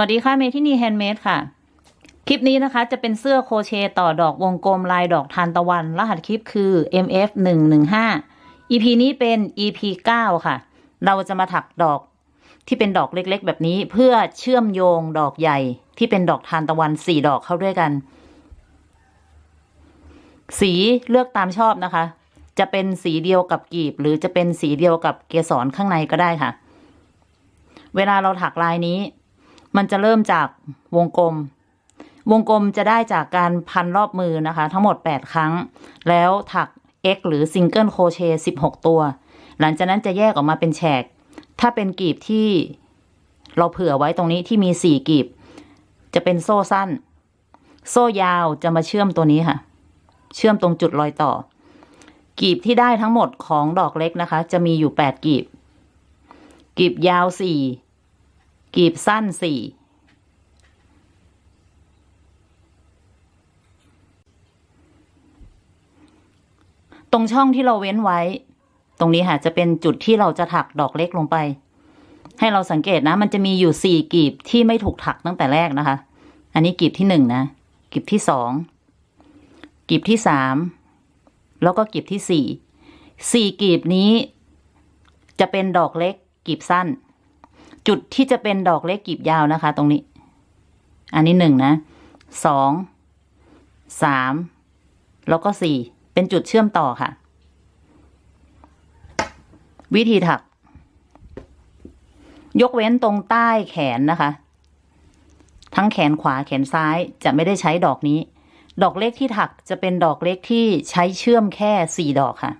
วัสดีค่ะเมทินีแฮนด์เมดค่ะ คลิปนี้นะคะจะเป็นเสื้อโครเชต์ต่อดอกวงกลมลายดอกทานตะวัน รหัสคลิปคือ MF 1 1 5 EP นี้เป็น EP 9 ค่ะ เราจะมาถักดอกที่เป็นดอกเล็กๆ แบบนี้เพื่อเชื่อมโยงดอกใหญ่ที่เป็นดอกทานตะวันสี่ดอกเข้าด้วยกัน สีเลือกตามชอบนะคะ จะเป็นสีเดียวกับกีบ หรือจะเป็นสีเดียวกับเกสรข้างในก็ได้ค่ะ เวลาเราถักลายนี้ มันจะเริ่มจากวงกลม วงกลมจะได้จากการพันรอบมือนะคะ ทั้งหมด 8 ครั้ง แล้วถัก X หรือซิงเกิลโคเชต์16 ตัว หลังจากนั้นจะแยกออกมาเป็นแฉก ถ้าเป็นกีบที่เราเผื่อไว้ตรงนี้ที่มี 4 กีบ จะเป็นโซ่สั้น โซ่ยาวจะมาเชื่อมตัวนี้ค่ะ เชื่อมตรงจุดรอยต่อ กีบที่ได้ทั้งหมดของดอกเล็กนะคะ จะมีอยู่ 8 กีบ กีบยาว 4 กีบสั้นสี่ตรงช่องที่เราเว้นไว้ ตรงนี้ค่ะจะเป็นจุดที่เราจะถักดอกเล็กลงไป ให้เราสังเกตนะ มันจะมีอยู่สี่กีบที่ไม่ถูกถักตั้งแต่แรกนะคะ อันนี้กีบที่หนึ่งนะกีบที่สองกีบที่สามแล้วก็กีบที่สี่สี่กีบนี้ จะเป็นดอกเล็กกีบสั้น จุดที่จะเป็นดอกเล็กกีบยาวนะคะ ตรงนี้ อันนี้หนึ่งนะสองสามแล้วก็สี่เป็นจุดเชื่อมต่อค่ะ วิธีถัก ยกเว้นตรงใต้แขนนะคะ ทั้งแขนขวาแขนซ้ายจะไม่ได้ใช้ดอกนี้ ดอกเล็กที่ถักจะเป็นดอกเล็กที่ใช้เชื่อมแค่สี่ดอกค่ะ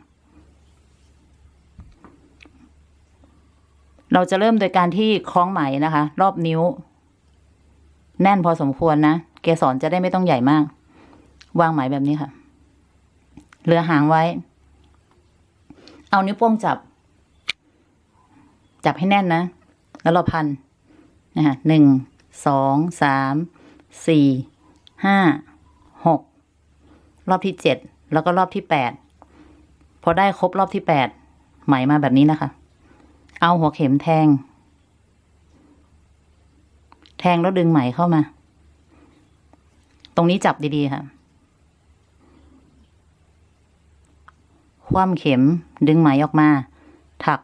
เราจะเริ่มโดยการที่คล้องไหมนะคะ รอบนิ้ว แน่นพอสมควรนะ เกสรจะได้ไม่ต้องใหญ่มาก วางไหมแบบนี้ค่ะ เหลือหางไว้ เอานิ้วโป้งจับ จับให้แน่นนะ แล้วเราพันนะคะหนึ่งสองสามสี่ห้าหกรอบที่เจ็ดแล้วก็รอบที่แปดพอได้ครบรอบที่แปดไหมมาแบบนี้นะคะ เอาหัวเข็มแทง แทงแล้วดึงไหมเข้ามา ตรงนี้จับดีๆค่ะ คว่ำเข็มดึงไหมออกมา ถัก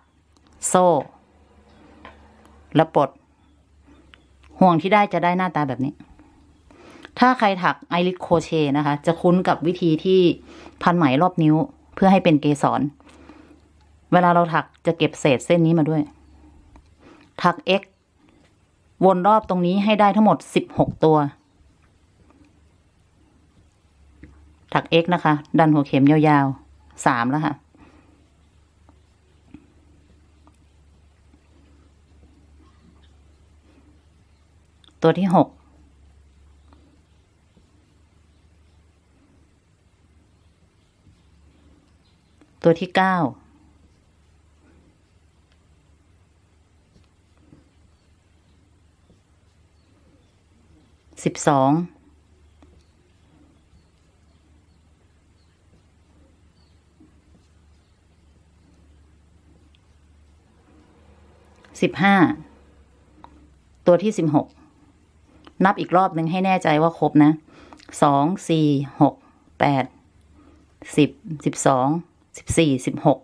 โซ่ แล้วปลด ห่วงที่ได้จะได้หน้าตาแบบนี้ ถ้าใครถักไอริสโคเชนะคะ จะคุ้นกับวิธีที่พันไหมรอบนิ้วเพื่อให้เป็นเกสร เวลาเราถักจะเก็บเศษเส้นนี้มาด้วย ถัก x วนรอบตรงนี้ให้ได้ทั้งหมด16ตัว ถัก x นะคะ ดันหัวเข็มยาวๆสามแล้วค่ะตัวที่หกตัวที่เก้า สิบสองสิบห้าตัวที่สิบหกนับอีกรอบหนึ่งให้แน่ใจว่าครบนะสองสี่หกแปดสิบสิบสองสิบสี่สิบหก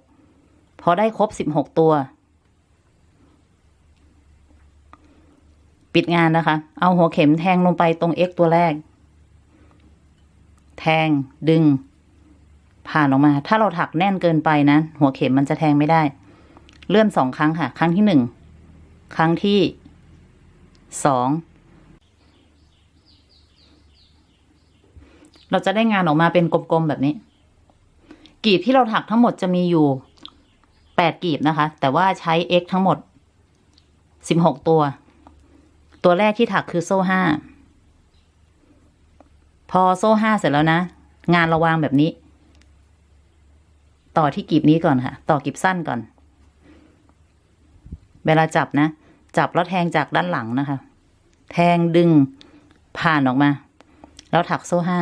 พอได้ครบสิบหกตัว ปิดงานนะคะ เอาหัวเข็มแทงลงไปตรง x ตัวแรก แทงดึง ผ่านออกมา ถ้าเราถักแน่นเกินไปนะ หัวเข็มมันจะแทงไม่ได้ เลื่อนสองครั้งค่ะ ครั้งที่หนึ่งครั้งที่สองเราจะได้งานออกมาเป็นกลมๆแบบนี้ กีบที่เราถักทั้งหมดจะมีอยู่แปดกีบนะคะ แต่ว่าใช้ x ทั้งหมดสิบหกตัว ตัวแรกที่ถักคือโซ่ห้า พอโซ่ห้าเสร็จแล้วนะ งานเราวางแบบนี้ ต่อที่กีบนี้ก่อนค่ะ ต่อกีบสั้นก่อน เวลาจับนะ จับแล้วแทงจากด้านหลังนะคะ แทงดึงผ่านออกมา แล้วถักโซ่ห้า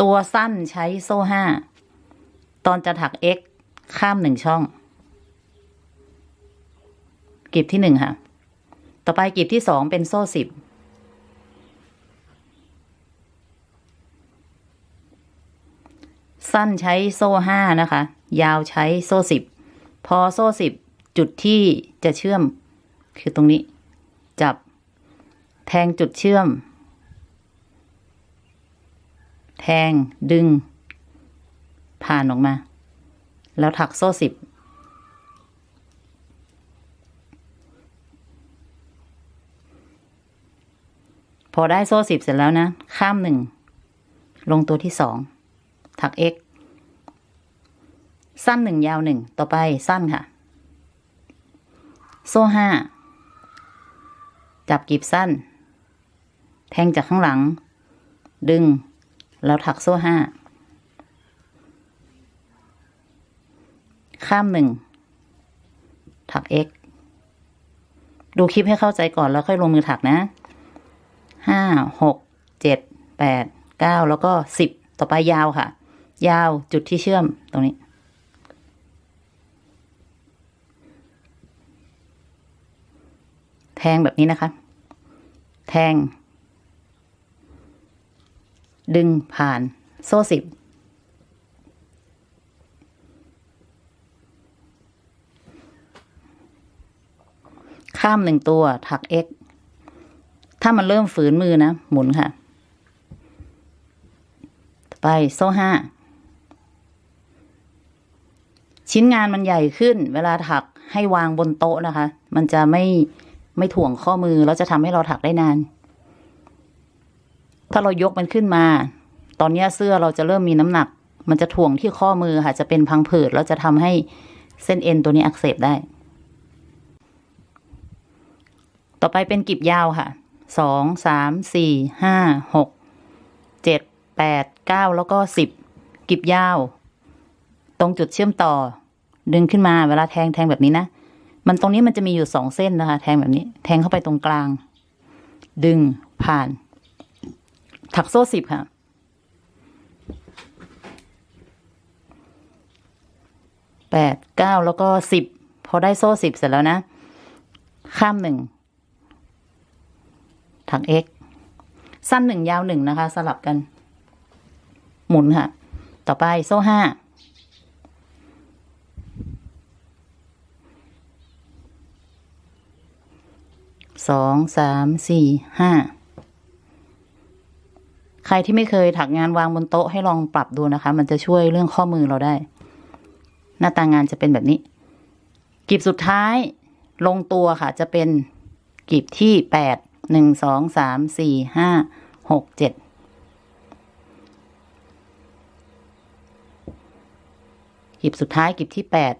ตัวสั้นใช้โซ่ห้า ตอนจะถัก x ข้ามหนึ่งช่อง กีบที่หนึ่งค่ะ ต่อไปกลีบที่สองเป็นโซ่สิบสั้นใช้โซ่ห้านะคะ ยาวใช้โซ่สิบพอโซ่สิบจุดที่จะเชื่อม คือตรงนี้ จับ แทงจุดเชื่อม แทงดึง ผ่านออกมา แล้วถักโซ่สิบ พอได้โซ่สิบเสร็จแล้วนะ ข้ามหนึ่ง ลงตัวที่สองถัก x สั้นหนึ่งยาวหนึ่งต่อไปสั้นค่ะ โซ่ห้าจับกลีบสั้น แทงจากข้างหลัง ดึง แล้วถักโซ่ห้าข้ามหนึ่งถัก x ดูคลิปให้เข้าใจก่อนแล้วค่อยลงมือถักนะ ห้าหกเจ็ดแปดเก้าแล้วก็สิบต่อไปยาวค่ะ ยาวจุดที่เชื่อมตรงนี้ แทงแบบนี้นะคะ แทง ดึงผ่านโซ่สิบข้ามหนึ่งตัวถัก x ถ้ามันเริ่มฝืนมือนะ หมุนค่ะ ไปโซ่ห้า ชิ้นงานมันใหญ่ขึ้น เวลาถักให้วางบนโต๊ะนะคะ มันจะไม่ไม่ถ่วงข้อมือ แล้วจะทำให้เราถักได้นาน ถ้าเรายกมันขึ้นมา ตอนนี้เสื้อเราจะเริ่มมีน้ำหนัก มันจะถ่วงที่ข้อมือค่ะ จะเป็นพังผืดแล้วจะทำให้เส้นเอ็นตัวนี้อักเสบได้ ต่อไปเป็นกีบยาวค่ะ สองสามสี่ห้าหกเจ็ดแปดเก้าแล้วก็สิบกีบยาว ตรงจุดเชื่อมต่อ ดึงขึ้นมาเวลาแทงแทงแบบนี้นะ มันตรงนี้มันจะมีอยู่สองเส้นนะคะ แทงแบบนี้ แทงเข้าไปตรงกลาง ดึงผ่าน ถักโซ่สิบค่ะแปดเก้าแล้วก็สิบพอได้โซ่สิบเสร็จแล้วนะ ข้ามหนึ่ง ถัก x สั้นหนึ่งยาวหนึ่งนะคะ สลับกัน หมุนค่ะ ต่อไปโซ่ห้าสองสามสี่ห้าใครที่ไม่เคยถักงานวางบนโต๊ะให้ลองปรับดูนะคะ มันจะช่วยเรื่องข้อมือเราได้ หน้าตางานจะเป็นแบบนี้กลีบสุดท้ายลงตัวค่ะจะเป็นกลีบที่แปด หนึ่งสองสามสี่ห้าหกเจ็ดกลีบสุดท้ายกลีบที่แปด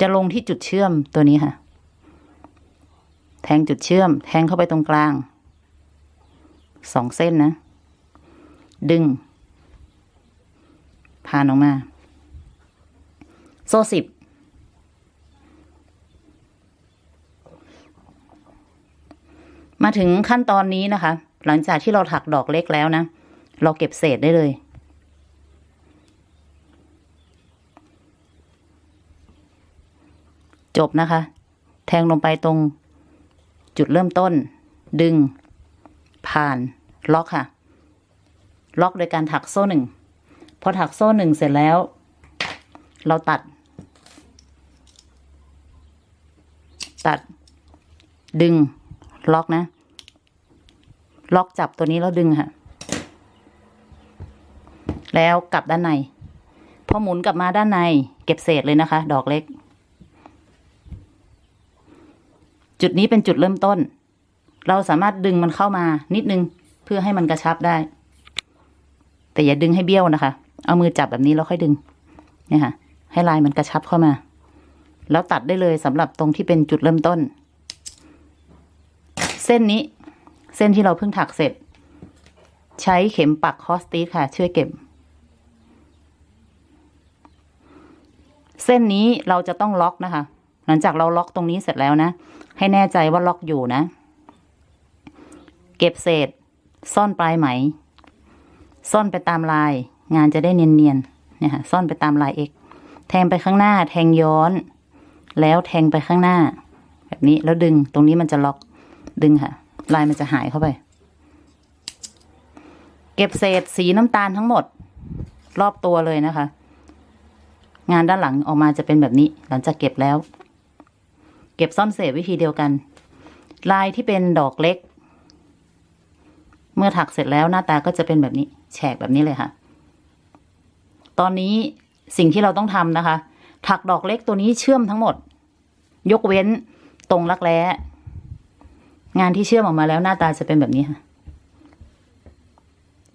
จะลงที่จุดเชื่อมตัวนี้ค่ะ แทงจุดเชื่อม แทงเข้าไปตรงกลางสองเส้นนะ ดึง ผ่านออกมา โซ่สิบ มาถึงขั้นตอนนี้นะคะ หลังจากที่เราถักดอกเล็กแล้วนะ เราเก็บเศษได้เลย จบนะคะ แทงลงไปตรงจุดเริ่มต้น ดึง ผ่าน ล็อกค่ะ ล็อกโดยการถักโซ่หนึ่ง พอถักโซ่หนึ่งเสร็จแล้ว เราตัด ตัด ดึง ล็อกนะ ล็อกจับตัวนี้แล้วดึงค่ะ แล้วกลับด้านใน พอหมุนกลับมาด้านใน เก็บเศษเลยนะคะ ดอกเล็ก จุดนี้เป็นจุดเริ่มต้น เราสามารถดึงมันเข้ามานิดนึงเพื่อให้มันกระชับได้ แต่อย่าดึงให้เบี้ยวนะคะ เอามือจับแบบนี้แล้วค่อยดึง เนี่ยค่ะ ให้ลายมันกระชับเข้ามา แล้วตัดได้เลยสำหรับตรงที่เป็นจุดเริ่มต้น ส้นนี้ เส้นที่เราเพิ่งถักเสร็จ ใช้เข็มปักคอสตีค่ะ ช่วยเก็บ เส้นนี้เราจะต้องล็อกนะคะ หลังจากเราล็อกตรงนี้เสร็จแล้วนะ ให้แน่ใจว่าล็อกอยู่นะ เก็บเศษ ซ่อนปลายไหม ซ่อนไปตามลาย งานจะได้เนียนๆเนี่ยค่ะซ่อนไปตามลาย x แทงไปข้างหน้า แทงย้อน แล้วแทงไปข้างหน้า แบบนี้แล้วดึงตรงนี้มันจะล็อก ดึงค่ะ ลายมันจะหายเข้าไป เก็บเศษสีน้ำตาลทั้งหมด รอบตัวเลยนะคะ งานด้านหลังออกมาจะเป็นแบบนี้ หลังจากเก็บแล้ว เก็บซ่อนเศษวิธีเดียวกัน ลายที่เป็นดอกเล็ก เมื่อถักเสร็จแล้วหน้าตาก็จะเป็นแบบนี้ แฉกแบบนี้เลยค่ะ ตอนนี้สิ่งที่เราต้องทำนะคะ ถักดอกเล็กตัวนี้เชื่อมทั้งหมด ยกเว้นตรงรักแร้ งานที่เชื่อมออกมาแล้วหน้าตาจะเป็นแบบนี้ค่ะ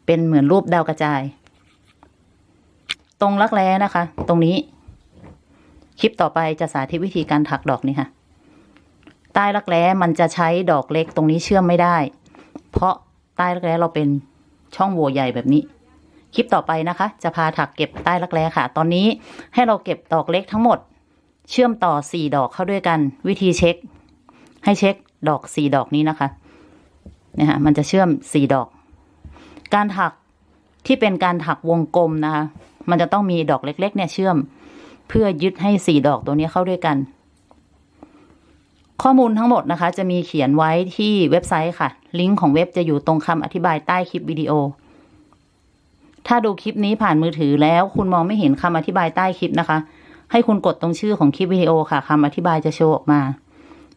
เป็นเหมือนรูปดาวกระจาย ตรงรักแร้นะคะ ตรงนี้ คลิปต่อไปจะสาธิตวิธีการถักดอกนี้ค่ะ ใต้รักแร้มันจะใช้ดอกเล็กตรงนี้เชื่อมไม่ได้ เพราะใต้รักแร้เราเป็นช่องโหว่ใหญ่แบบนี้ คลิปต่อไปนะคะ จะพาถักเก็บใต้รักแร้ค่ะ ตอนนี้ให้เราเก็บดอกเล็กทั้งหมด เชื่อมต่อสี่ดอกเข้าด้วยกัน วิธีเช็ค ให้เช็ค ดอกสี่ดอกนี้นะคะเนี่ยค่ะมันจะเชื่อมสี่ดอก การถักที่เป็นการถักวงกลมนะคะ มันจะต้องมีดอกเล็ก ๆ เนี่ยเชื่อม เพื่อยึดให้สี่ดอกตัวนี้เข้าด้วยกัน ข้อมูลทั้งหมดนะคะ จะมีเขียนไว้ที่เว็บไซต์ค่ะ ลิงก์ของเว็บจะอยู่ตรงคำอธิบายใต้คลิปวิดีโอ ถ้าดูคลิปนี้ผ่านมือถือแล้ว คุณมองไม่เห็นคำอธิบายใต้คลิปนะคะ ให้คุณกดตรงชื่อของคลิปวิดีโอค่ะคำอธิบายจะโชว์ออกมา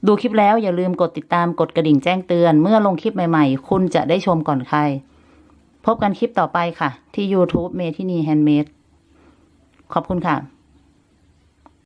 ดูคลิปแล้วอย่าลืมกดติดตามกดกระดิ่งแจ้งเตือน เมื่อลงคลิปใหม่ๆ คุณจะได้ชมก่อนใคร พบกันคลิปต่อไปค่ะ ที่ YouTube เมทินีแฮนด์เมดขอบคุณค่ะ